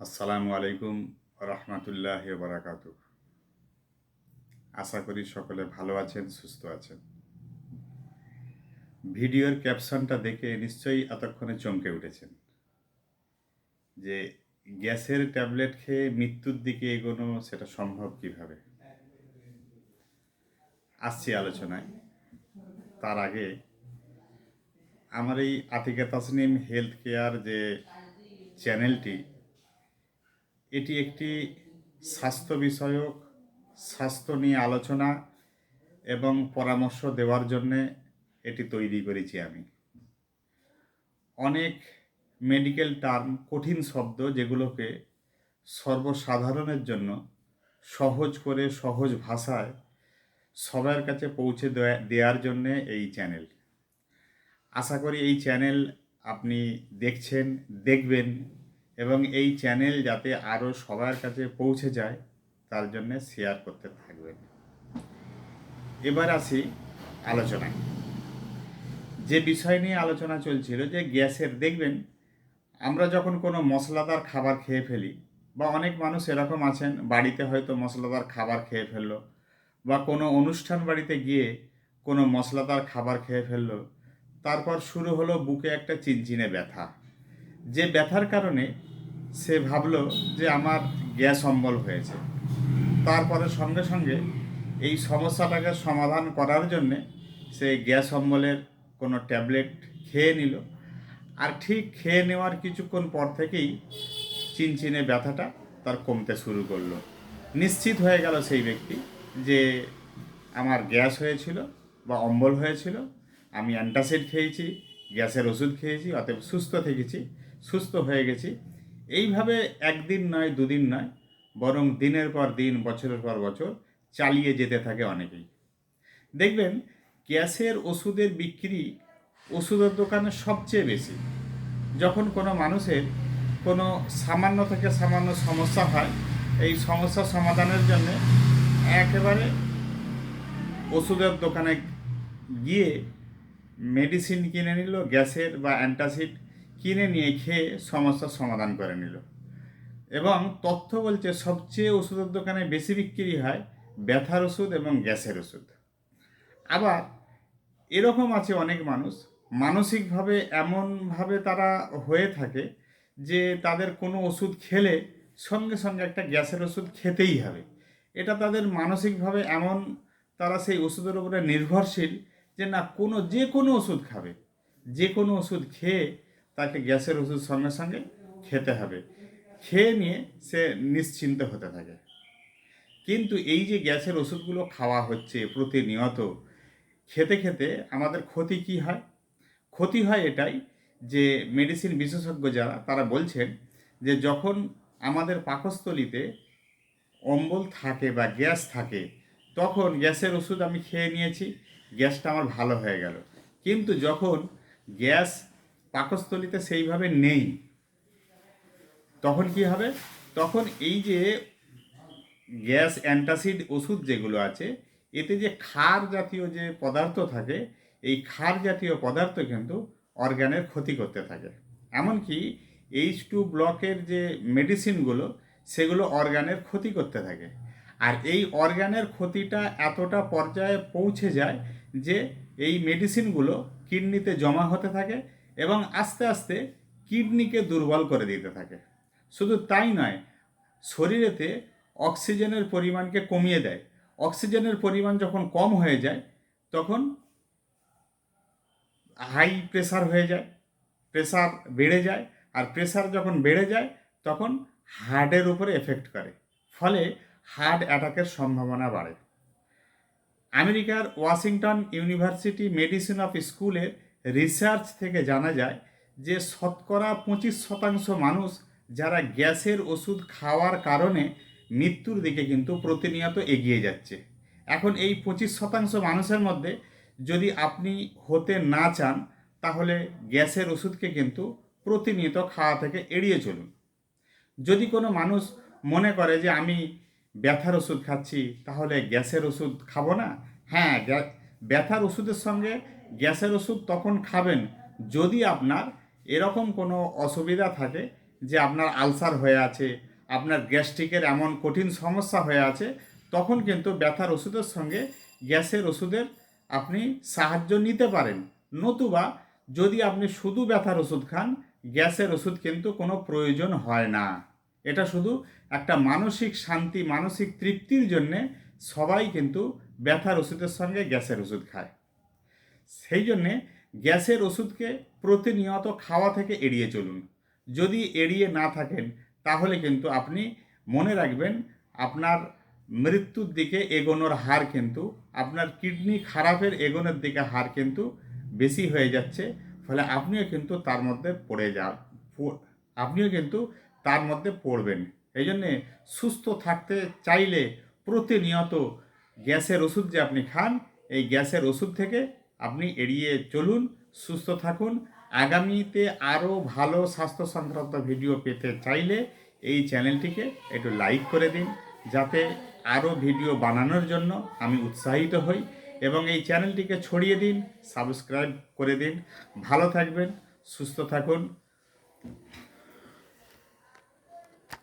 আসসালামু আলাইকুম রহমতুল্লাহ বারাকাত আশা করি সকলে ভালো আছেন, সুস্থ আছেন। ভিডিওর ক্যাপশনটা দেখে নিশ্চয়ই এতক্ষণে চমকে উঠেছেন যে গ্যাসের ট্যাবলেট খেয়ে মৃত্যুর দিকে এগোনো সেটা সম্ভব কীভাবে? আসছি আলোচনায়। তার আগে আমার এই আতিকা তাসনিম হেলথ কেয়ার যে চ্যানেলটি এটি একটি স্বাস্থ্য বিষয়ক, স্বাস্থ্য নিয়ে আলোচনা এবং পরামর্শ দেওয়ার জন্যে এটি তৈরি করেছি আমি। অনেক মেডিকেল টার্ম কঠিন শব্দ যেগুলোকে সর্বসাধারণের জন্য সহজ করে সহজ ভাষায় সবার কাছে পৌঁছে দেওয়ার জন্যে এই চ্যানেল আশা করি এই চ্যানেল আপনি দেখছেন, দেখবেন এবং এই চ্যানেল যাতে আরও সবার কাছে পৌঁছে যায়, তার জন্য শেয়ার করতে থাকবেন। এবার আসি আলোচনায়। যে বিষয় নিয়ে আলোচনা চলছিল যে গ্যাসের, দেখবেন, আমরা যখন কোনো মশলাদার খাবার খেয়ে ফেলি, বা অনেক মানুষ এরকম আছেন, বাড়িতে হয়তো মশলাদার খাবার খেয়ে ফেলল, বা কোনো অনুষ্ঠান বাড়িতে গিয়ে কোনো মশলাদার খাবার খেয়ে ফেলল, তারপর শুরু হলো বুকে একটা চিনচিনে ব্যথা। যে ব্যথার কারণে সে ভাবলো যে আমার গ্যাস অম্বল হয়েছে। তারপরে সঙ্গে সঙ্গে এই সমস্যাটাকে সমাধান করার জন্যে সে গ্যাস অম্বলের কোনো ট্যাবলেট খেয়ে নিল। আর ঠিক খেয়ে নেওয়ার কিছুক্ষণ পর থেকেই চিনচিনে ব্যথাটা তার কমতে শুরু করল। নিশ্চিত হয়ে গেল সেই ব্যক্তি যে আমার গ্যাস হয়েছিল বা অম্বল হয়েছিল, আমি অ্যান্টাসিড খেয়েছি, গ্যাসের ওষুধ খেয়েছি, অতএব সুস্থ থেকেছি সুস্থ হয়ে গেছি। এইভাবে একদিন নয়, দুদিন নয়, বরং দিনের পর দিন, বছরের পর বছর চালিয়ে যেতে থাকে অনেকেই। দেখবেন, গ্যাসের ওষুধের বিক্রি ওষুধের দোকানে সবচেয়ে বেশি। যখন কোনো মানুষের কোনো সামান্য থেকে সামান্য সমস্যা হয়, এই সমস্যা সমাধানের জন্য একেবারে ওষুধের দোকানে গিয়ে মেডিসিন কিনে নিল, গ্যাসের বা অ্যান্টাসিড কিনে নিয়ে খেয়ে সমস্যার সমাধান করে নিল। এবং তথ্য বলছে সবচেয়ে ওষুধের দোকানে বেশি বিক্রি হয় ব্যথার ওষুধ এবং গ্যাসের ওষুধ। আবার এরকম আছে অনেক মানুষ, মানসিকভাবে এমনভাবে তারা হয়ে থাকে যে তাদের কোনো ওষুধ খেলে সঙ্গে সঙ্গে একটা গ্যাসের ওষুধ খেতেই হবে। এটা তাদের মানসিকভাবে এমন তারা সেই ওষুধের উপরে নির্ভরশীল যে না, কোনো যে কোনো ওষুধ খাবে। যে কোনো ওষুধ খেয়ে তাকে গ্যাসের ওষুধ সঙ্গে সঙ্গে খেতে হবে। খেয়ে নিয়ে সে নিশ্চিন্ত হতে থাকে। কিন্তু এই যে গ্যাসের ওষুধগুলো খাওয়া হচ্ছে প্রতিনিয়ত, খেতে খেতে আমাদের ক্ষতি কি হয়? ক্ষতি হয় এটাই যে মেডিসিন বিশেষজ্ঞ যারা, তারা বলছেন যে যখন আমাদের পাকস্থলিতে অম্বল থাকে বা গ্যাস থাকে, তখন গ্যাসের ওষুধ আমি খেয়ে নিয়েছি, গ্যাসটা আমার ভালো হয়ে গেল। কিন্তু যখন গ্যাস পাকস্থলিতে সেইভাবে নেই। তখন কি হবে? তখন এই যে গ্যাস অ্যান্টাসিড ওষুধ যেগুলো আছে, এতে যে ক্ষার জাতীয় যে পদার্থ থাকে, এই ক্ষার জাতীয় পদার্থ কিন্তু অর্গানের ক্ষতি করতে থাকে। এমনকি এইচ টু ব্লকের যে মেডিসিনগুলো, সেগুলো অর্গানের ক্ষতি করতে থাকে। আর এই অর্গানের ক্ষতিটা এতটা পর্যায়ে পৌঁছে যায় যে এই মেডিসিনগুলো কিডনিতে জমা হতে থাকে এবং আস্তে আস্তে কিডনিকে দুর্বল করে দিতে থাকে। শুধু তাই নয়, শরীরেতে অক্সিজেনের পরিমাণকে কমিয়ে দেয়। অক্সিজেনের পরিমাণ যখন কম হয়ে যায়, তখন হাই প্রেসার হয়ে যায় প্রেসার বেড়ে যায় আর প্রেসার যখন বেড়ে যায়, তখন হার্টের উপরে এফেক্ট করে। ফলে হার্ট অ্যাটাকের সম্ভাবনা বাড়ে। আমেরিকার ওয়াশিংটন ইউনিভার্সিটি মেডিসিন অফ স্কুলের রিসার্চ থেকে জানা যায় যে শতকরা পঁচিশ শতাংশ মানুষ যারা গ্যাসের ওষুধ খাওয়ার কারণে মৃত্যুর দিকে কিন্তু প্রতিনিয়ত এগিয়ে যাচ্ছে। এখন এই পঁচিশ শতাংশ মানুষের মধ্যে যদি আপনি হতে না চান, তাহলে গ্যাসের ওষুধকে কিন্তু প্রতিনিয়ত খাওয়া থেকে এড়িয়ে চলুন। যদি কোনো মানুষ মনে করে যে আমি ব্যথার ওষুধ খাচ্ছি, তাহলে গ্যাসের ওষুধ খাব না? হ্যাঁ ব্যথার ওষুধের সঙ্গে গ্যাসের ওষুধ তখন খাবেন। যদি আপনার এরকম কোনো অসুবিধা থাকে যে আপনার আলসার হয়ে আছে, আপনার গ্যাস্ট্রিকের এমন কঠিন সমস্যা হয়ে আছে, তখন কিন্তু ব্যথার ওষুধের সঙ্গে গ্যাসের ওষুধের আপনি সাহায্য নিতে পারেন। নতুবা যদি আপনি শুধু ব্যথার ওষুধ খান, গ্যাসের ওষুধ কিন্তু কোনো প্রয়োজন হয় না। এটা শুধু একটা মানসিক শান্তি, মানসিক তৃপ্তির জন্যে সবাই কিন্তু ব্যথার ওষুধের সঙ্গে গ্যাসের ওষুধ খায়। সেই জন্যে গ্যাসের ওষুধকে প্রতিনিয়ত খাওয়া থেকে এড়িয়ে চলুন। যদি এড়িয়ে না থাকেন, তাহলে কিন্তু আপনি মনে রাখবেন, আপনার মৃত্যুর দিকে এগোনোর হার কিন্তু, আপনার কিডনি খারাপের এগোনোর দিকে হার কিন্তু বেশি হয়ে যাচ্ছে। ফলে আপনিও কিন্তু তার মধ্যে পড়ে যা আপনিও কিন্তু তার মধ্যে পড়বেন। এই জন্যে সুস্থ থাকতে চাইলে প্রতিনিয়ত গ্যাসের ওষুধ যে আপনি খান, এই গ্যাসের ওষুধ থেকে আপনি এড়িয়ে চলুন, সুস্থ থাকুন। আগামীতে আরও ভালো স্বাস্থ্য সংক্রান্ত ভিডিও পেতে চাইলে এই চ্যানেলটিকে একটু লাইক করে দিন, যাতে আরও ভিডিও বানানোর জন্য আমি উৎসাহিত হই এবং এই চ্যানেলটিকে ছড়িয়ে দিন, সাবস্ক্রাইব করে দিন। ভালো থাকবেন, সুস্থ থাকুন।